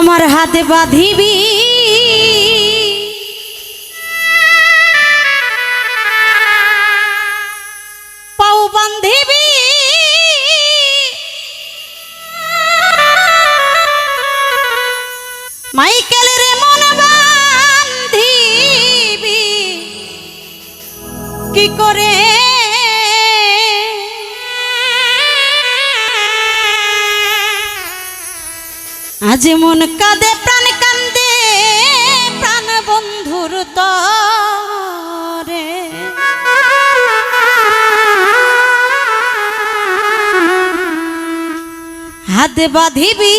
আমার হাতে বাঁধিবি। পাও বান্ধিবি মাইকেলের মন বান্ধিবি কি করে আজ মন কাঁদে প্রাণ কান্দে প্রাণ বন্ধুর তরে। হাত বাঁধিবি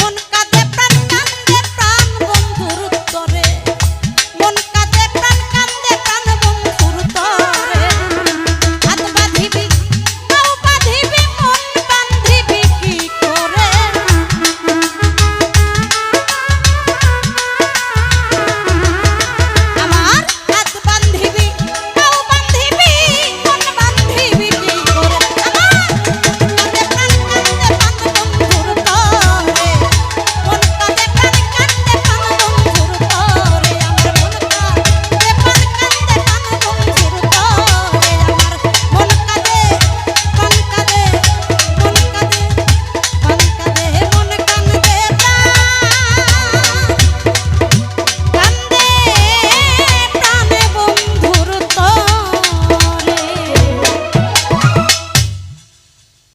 মন